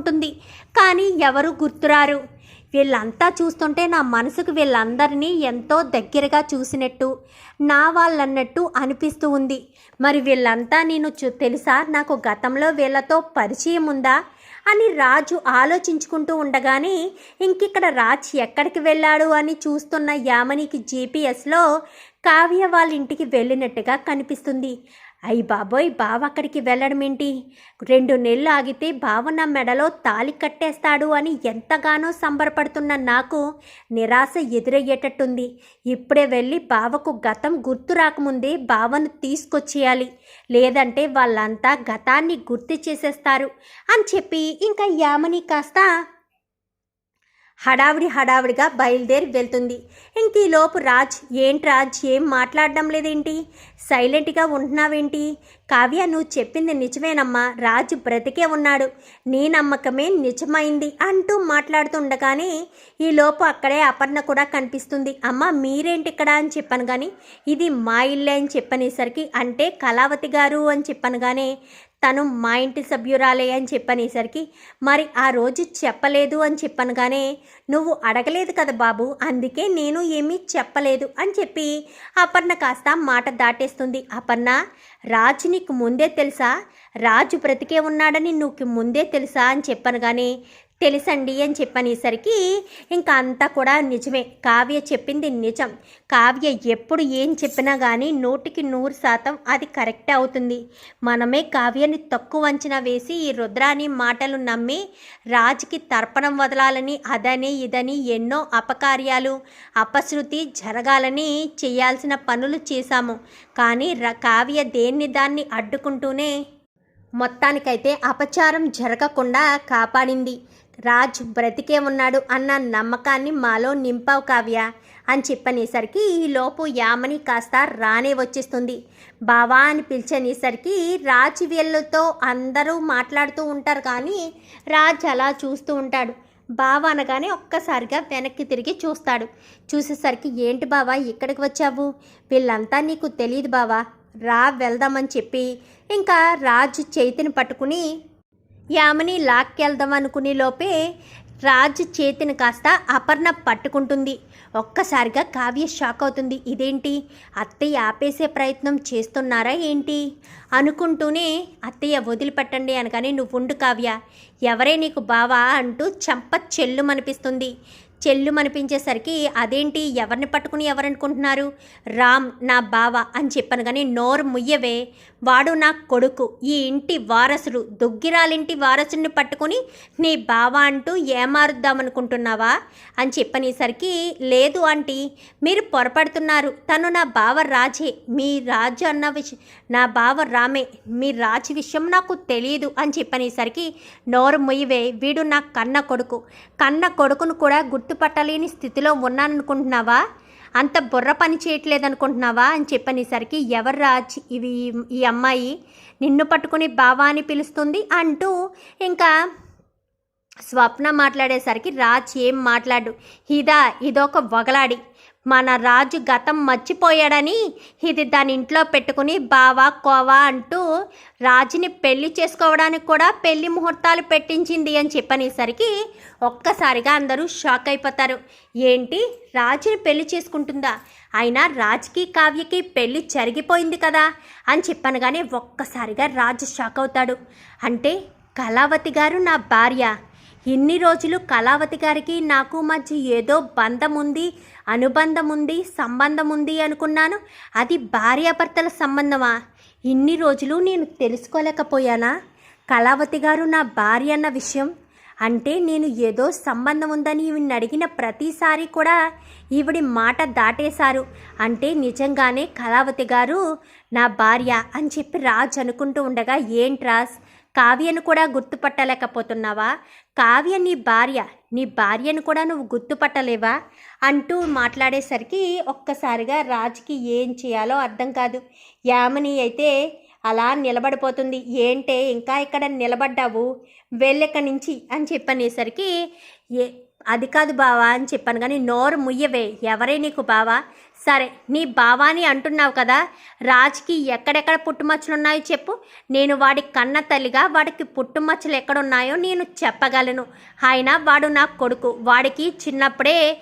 ఉంటుంది. కానీ ఎవరు గుర్తురారు? వీళ్ళంతా చూస్తుంటే నా మనసుకు వీళ్ళందరినీ ఎంతో దగ్గరగా చూసినట్టు నా వాళ్ళన్నట్టు అనిపిస్తూ ఉంది. మరి వీళ్ళంతా నేను తెలుసా? నాకు గతంలో వీళ్ళతో పరిచయం ఉందా? అని రాజు ఆలోచించుకుంటూ ఉండగానే ఇంకిక్కడ రాజ్ ఎక్కడికి వెళ్ళాడు అని చూస్తున్న యామనికి జీపీఎస్లో కావ్య వాళ్ళ ఇంటికి వెళ్ళినట్టుగా కనిపిస్తుంది. అయ్యి బాబోయ్ బావ అక్కడికి వెళ్ళడం ఏంటి? రెండు నెలలు ఆగితే బావ నా మెడలో తాలి కట్టేస్తాడు అని ఎంతగానో సంబరపడుతున్న నాకు నిరాశ ఎదురయ్యేటట్టుంది. ఇప్పుడే వెళ్ళి బావకు గతం గుర్తు రాకముందే బావను తీసుకొచ్చేయాలి. లేదంటే వాళ్ళంతా గతాన్ని గుర్తు చేసేస్తారు. అని చెప్పి ఇంకా యామని కాస్త హడావిడి హడావిడిగా బయలుదేరి వెళ్తుంది. ఇంక ఈలోపు రాజ్ ఏంటి రాజ్? ఏం మాట్లాడడం లేదేంటి? సైలెంట్గా ఉంటున్నావేంటి? కావ్య నువ్వు చెప్పింది నిజమేనమ్మా. రాజు బ్రతికే ఉన్నాడు. నీ నమ్మకమే నిజమైంది అంటూ మాట్లాడుతుండగానే ఈలోపు అక్కడే అపర్ణ కూడా కనిపిస్తుంది. అమ్మ మీరేంటి ఇక్కడ? అని చెప్పాను కానీ ఇది మా ఇల్లే అని చెప్పనేసరికి అంటే కళావతి గారు అని చెప్పాను కానీ తను మా ఇంటి సభ్యురాలే అని చెప్పనేసరికి మరి ఆ రోజు చెప్పలేదు అని చెప్పనగానే నువ్వు అడగలేదు కదా బాబు అందుకే నేను ఏమీ చెప్పలేదు అని చెప్పి అపర్ణ కాస్త మాట దాటేస్తుంది. అపర్ణ రాజు నీకు ముందే తెలుసా? రాజు బ్రతికే ఉన్నాడని నీకు ముందే తెలుసా? అని చెప్పను కానీ తెలుసండి అని చెప్పనేసరికి ఇంకా అంతా కూడా నిజమే. కావ్య చెప్పింది నిజం. కావ్య ఎప్పుడు ఏం చెప్పినా కానీ నూటికి నూరు శాతం అది కరెక్టే అవుతుంది. మనమే కావ్యని తక్కువ అంచనా వేసి ఈ రుద్రాని మాటలు నమ్మి రాజుకి తర్పణం వదలాలని అదని ఇదని ఎన్నో అపకార్యాలు అపశృతి జరగాలని చేయాల్సిన పనులు చేశాము. కానీ ర- కావ్య దేన్ని దాన్ని అడ్డుకుంటూనే మొత్తానికైతే అపచారం జరగకుండా కాపాడింది. రాజ్ బ్రతికే ఉన్నాడు అన్న నమ్మకాన్ని మాలో నింపావు కావ్య అని చెప్పనేసరికి ఈ లోపు యామని కాస్త రానే వచ్చేస్తుంది. బావా అని పిలిచనేసరికి రాజ్ వీళ్ళతో అందరూ మాట్లాడుతూ ఉంటారు కానీ రాజ్ అలా చూస్తూ ఉంటాడు. బావ అనగానే ఒక్కసారిగా వెనక్కి తిరిగి చూస్తాడు. చూసేసరికి ఏంటి బావా ఇక్కడికి వచ్చావు? వీళ్ళంతా నీకు తెలియదు బావా. రా వెళ్దామని చెప్పి ఇంకా రాజు చేతిని పట్టుకుని యామని లాక్కెళ్దాం అనుకునే లోపే రాజు చేతిని కాస్త అపర్ణ పట్టుకుంటుంది. ఒక్కసారిగా కావ్య షాక్ అవుతుంది. ఇదేంటి? అత్తయ్య ఆపేసే ప్రయత్నం చేస్తున్నారా ఏంటి? అనుకుంటూనే అత్తయ్య వదిలిపెట్టండి అనగానే నువ్వు ఉండు కావ్య. ఎవరే నీకు బావా అంటూ చంప చెల్లుమనిపిస్తుంది. చెల్లుమనిపించేసరికి అదేంటి ఎవరిని పట్టుకుని ఎవరనుకుంటున్నారు? రామ్ నా బావ అని చెప్పాను కానీ నోరు ముయ్యవే. వాడు నా కొడుకు. ఈ ఇంటి వారసుడు. దుగ్గిరాలింటి వారసుడిని పట్టుకుని నీ బావ అంటూ ఏమారుద్దామనుకుంటున్నావా? అని చెప్పనేసరికి లేదు ఆంటీ మీరు పొరపడుతున్నారు. తను నా బావ రాజే. మీ రాజు అన్న విషయం నా బావ రామే. మీ రాజు విషయం నాకు తెలియదు అని చెప్పనేసరికి నోరు ముయ్యవే. వీడు నా కన్న కొడుకు. కన్న కొడుకును కూడా గుర్తుపట్టలేని స్థితిలో ఉన్నాననుకుంటున్నావా? అంత బుర్ర పని చేయట్లేదనుకుంటున్నావా? అని చెప్పనేసరికి ఎవరు రాజ్? ఇవి ఈ అమ్మాయి నిన్ను పట్టుకుని బావా అని పిలుస్తుంది? అంటూ ఇంకా స్వప్న మాట్లాడేసరికి రాజ్ ఏం మాట్లాడు? ఇదా ఇదొక వగలాడి. మన రాజు గతం మర్చిపోయాడని ఇది దాని ఇంట్లో పెట్టుకుని బావా కోవా అంటూ రాజుని పెళ్ళి చేసుకోవడానికి కూడా పెళ్ళి ముహూర్తాలు పెట్టించింది అని చెప్పనేసరికి ఒక్కసారిగా అందరూ షాక్ అయిపోతారు. ఏంటి? రాజుని పెళ్ళి చేసుకుంటుందా? అయినా రాజుకి కావ్యకి పెళ్ళి జరిగిపోయింది కదా అని చెప్పాను కానీ ఒక్కసారిగా రాజు షాక్ అవుతాడు. అంటే కళావతి గారు నా భార్య. ఇన్ని రోజులు కళావతి గారికి నాకు మధ్య ఏదో బంధం ఉంది అనుబంధం ఉంది సంబంధం ఉంది అనుకున్నాను. అది భార్యాభర్తల సంబంధమా? ఇన్ని రోజులు నేను తెలుసుకోలేకపోయానా? కళావతి గారు నా భార్య అన్న విషయం అంటే నేను ఏదో సంబంధం ఉందని ఈవిని అడిగిన ప్రతిసారి కూడా ఈవిడి మాట దాటేశారు. అంటే నిజంగానే కళావతి గారు నా భార్య అని చెప్పి రాజ్ అనుకుంటూ ఉండగా ఏంటి రాజ్ కావ్యను కూడా గుర్తుపట్టలేకపోతున్నావా? కావ్య నీ భార్య నీ భార్యను కూడా నువ్వు గుర్తుపట్టలేవా? అంటూ మాట్లాడేసరికి ఒక్కసారిగా రాజుకి ఏం చేయాలో అర్థం కాదు. యామిని అయితే అలా నిలబడిపోతుంది. ఏంటే ఇంకా ఇక్కడ నిలబడ్డావు? వెళ్ళెక్క నుంచి? అని చెప్పనేసరికి ఏ అది కాదు బావా అని చెప్పాను కానీ నోరు ముయ్యవే. ఎవరే నీకు బావా? సరే నీ బావాని అంటున్నావు కదా రాజ్కి ఎక్కడెక్కడ పుట్టుమచ్చలు ఉన్నాయో చెప్పు. నేను వాడి కన్న తల్లిగా వాడికి పుట్టుమచ్చలు ఎక్కడున్నాయో నేను చెప్పగలను. ఆయన వాడు నా కొడుకు వాడికి చిన్నప్పుడే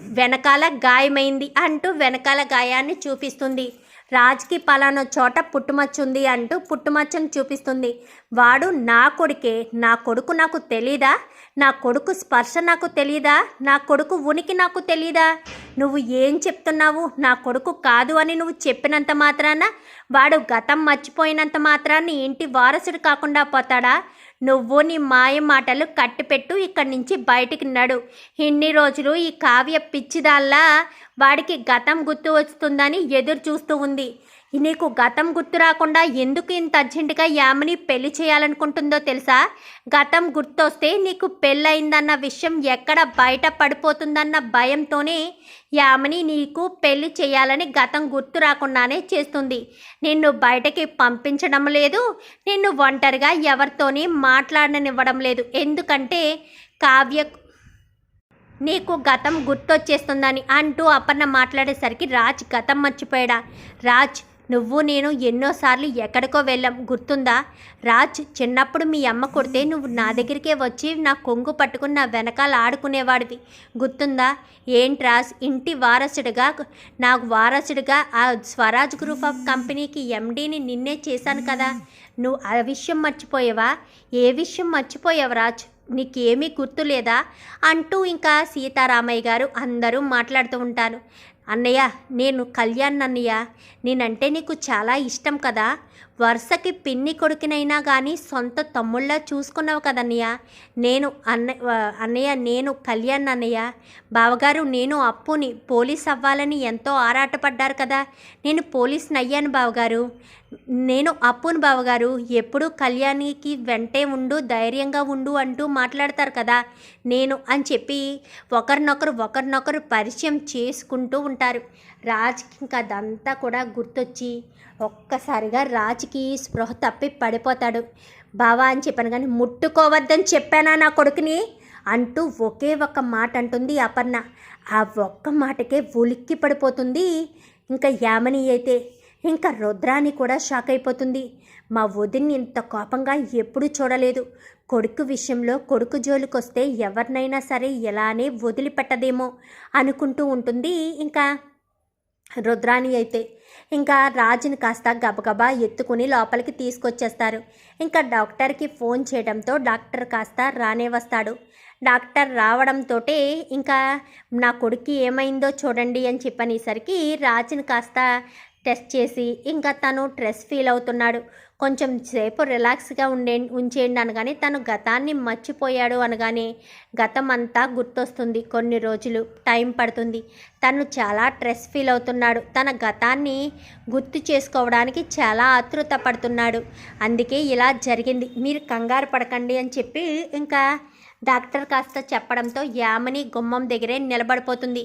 వెనకాల గాయమైంది అంటూ వెనకాల గాయాన్ని చూపిస్తుంది. రాజ్కి పలానా చోట పుట్టుమచ్చుంది అంటూ పుట్టుమచ్చను చూపిస్తుంది. వాడు నా కొడుకే నా కొడుకు నాకు తెలీదా? నా కొడుకు స్పర్శ నాకు తెలీదా? నా కొడుకు ఉనికి నాకు తెలీదా? నువ్వు ఏం చెప్తున్నావు? నా కొడుకు కాదు అని నువ్వు చెప్పినంత మాత్రాన? వాడు గతం మర్చిపోయినంత మాత్రాన్ని ఇంటి వారసుడు కాకుండా పోతాడా? నువ్వు నీ మాయ మాటలు కట్టిపెట్టు ఇక్కడి నుంచి బయటికి నడు. ఇన్ని రోజులు ఈ కావ్య పిచ్చిదాల్లా వాడికి గతం గుర్తు వస్తుందని ఎదురు చూస్తూ ఉంది. నీకు గతం గుర్తు రాకుండా ఎందుకు ఇంత అర్జెంటుగా యామిని పెళ్ళి చేయాలనుకుంటుందో తెలుసా? గతం గుర్తొస్తే నీకు పెళ్ళయిందన్న విషయం ఎక్కడ బయట పడిపోతుందన్న భయంతోనే యామిని నీకు పెళ్ళి చేయాలని గతం గుర్తు రాకుండానే చేస్తుంది. నిన్ను బయటకి పంపించడం లేదు నిన్ను ఒంటరిగా ఎవరితోని మాట్లాడనివ్వడం లేదు. ఎందుకంటే కావ్య నీకు గతం గుర్తొచ్చేస్తుందని అంటూ అపర్ణ మాట్లాడేసరికి రాజ్ గతం మర్చిపోయాడా? రాజ్ నువ్వు నేను ఎన్నోసార్లు ఎక్కడికో వెళ్ళాం. గుర్తుందా? రాజ్ చిన్నప్పుడు మీ అమ్మ కొడితే నువ్వు నా దగ్గరికే వచ్చి నా కొంగు పట్టుకుని నా వెనకాల ఆడుకునేవాడివి. గుర్తుందా? ఏంటి రాజ్? ఇంటి వారసుడిగా నాకు వారసుడిగా ఆ స్వరాజ్ గ్రూప్ ఆఫ్ కంపెనీకి ఎండీని నిన్నే చేశాను కదా. నువ్వు ఆ విషయం మర్చిపోయావా? ఏ విషయం మర్చిపోయావు రాజ్? నీకేమీ గుర్తులేదా? అంటూ ఇంకా సీతారామయ్య గారు అందరూ మాట్లాడుతూ ఉంటారు. అన్నయ్య నేను కళ్యాణ్ అన్నయ్య. నేనంటే నీకు చాలా ఇష్టం కదా. వరుసకి పిన్ని కొడుకునైనా కానీ సొంత తమ్ముళ్ళ చూసుకున్నావు కదన్నయ్య నేను అన్న అన్నయ్య నేను కళ్యాణ్ అన్నయ్య. బావగారు నేను అప్పుని పోలీస్ అవ్వాలని ఎంతో ఆరాటపడ్డారు కదా. నేను పోలీస్ని అయ్యాను బావగారు. నేను అప్పును బావగారు ఎప్పుడూ కళ్యాణికి వెంటే ఉండు ధైర్యంగా ఉండు అంటూ మాట్లాడతారు కదా నేను అని చెప్పి ఒకరినొకరు ఒకరినొకరు పరిచయం చేసుకుంటూ ఉంటారు. రాజ్కి ఇంకా అదంతా కూడా గుర్తొచ్చి ఒక్కసారిగా రాజ్కి స్పృహ తప్పి పడిపోతాడు. బావా అని చెప్పాను కానీ ముట్టుకోవద్దని చెప్పానా నా కొడుకుని? అంటూ ఒకే ఒక్క మాట అంటుంది అపర్ణ. ఆ ఒక్క మాటకే ఉలిక్కి పడిపోతుంది. ఇంకా యామని అయితే ఇంకా రుద్రాని కూడా షాక్ అయిపోతుంది. మా వదిన్ని ఇంత కోపంగా ఎప్పుడూ చూడలేదు. కొడుకు విషయంలో కొడుకు జోలికొస్తే ఎవరినైనా సరే ఎలానే వదిలిపెట్టదేమో అనుకుంటూ ఉంటుంది ఇంకా రుద్రాణి అయితే. ఇంకా రాజుని కాస్త గబగబా ఎత్తుకుని లోపలికి తీసుకొచ్చేస్తారు. ఇంకా డాక్టర్కి ఫోన్ చేయడంతో డాక్టర్ కాస్త రానే వస్తాడు. డాక్టర్ రావడంతో ఇంకా నా కొడుకు ఏమైందో చూడండి అని చెప్పనేసరికి రాజుని కాస్త టెస్ట్ చేసి ఇంకా తను స్ట్రెస్ ఫీల్ అవుతున్నాడు. కొంచెం సేపు రిలాక్స్గా ఉండే ఉంచేయండి అనగానే తను గతాన్ని మర్చిపోయాడు అనగానే గతం అంతా గుర్తొస్తుంది. కొన్ని రోజులు టైం పడుతుంది. తను చాలా స్ట్రెస్ ఫీల్ అవుతున్నాడు. తన గతాన్ని గుర్తు చేసుకోవడానికి చాలా ఆతృత పడుతున్నాడు. అందుకే ఇలా జరిగింది. మీరు కంగారు పడకండి అని చెప్పి ఇంకా డాక్టర్ కాస్త చెప్పడంతో యామని గుమ్మం దగ్గరే నిలబడిపోతుంది.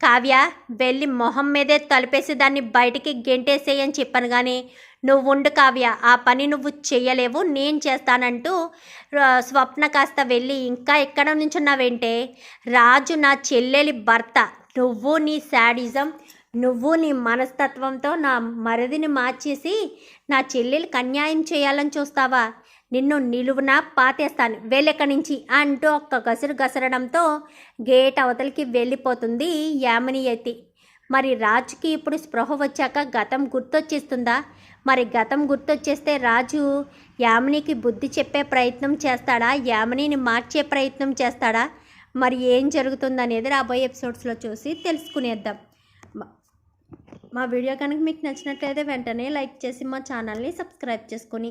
కావ్య వెళ్ళి మొహం మీదే తలిపేసి దాన్ని బయటికి గెంటేసేయని చెప్పాను కానీ నువ్వు ఉండు కావ్య ఆ పని నువ్వు చెయ్యలేవు నేను చేస్తానంటూ స్వప్న కాస్త వెళ్ళి ఇంకా ఎక్కడ నుంచున్నావేంటే రాజు నా చెల్లెలి భర్త నువ్వు నీ శాడిజం నువ్వు నీ మనస్తత్వంతో నా మరదిని మార్చేసి నా చెల్లెలికి అన్యాయం చేయాలని చూస్తావా? నిన్ను నిలువున పాతేస్తాను. వెళ్ళెక్కడి నుంచి అంటూ ఒక్క గసురు గసరడంతో గేట్ అవతలికి వెళ్ళిపోతుంది యామిని ఎత్తి మరి రాజుకి ఇప్పుడు స్పృహ వచ్చాక గతం గుర్తొచ్చేస్తుందా? మరి గతం గుర్తొచ్చేస్తే రాజు యామినికి బుద్ధి చెప్పే ప్రయత్నం చేస్తాడా? యామినిని మార్చే ప్రయత్నం చేస్తాడా? మరి ఏం జరుగుతుందనేది రాబోయే ఎపిసోడ్స్లో చూసి తెలుసుకునేద్దాం. మా వీడియో కనుక మీకు నచ్చినట్లయితే వెంటనే లైక్ చేసి మా ఛానల్ని సబ్స్క్రైబ్ చేసుకొని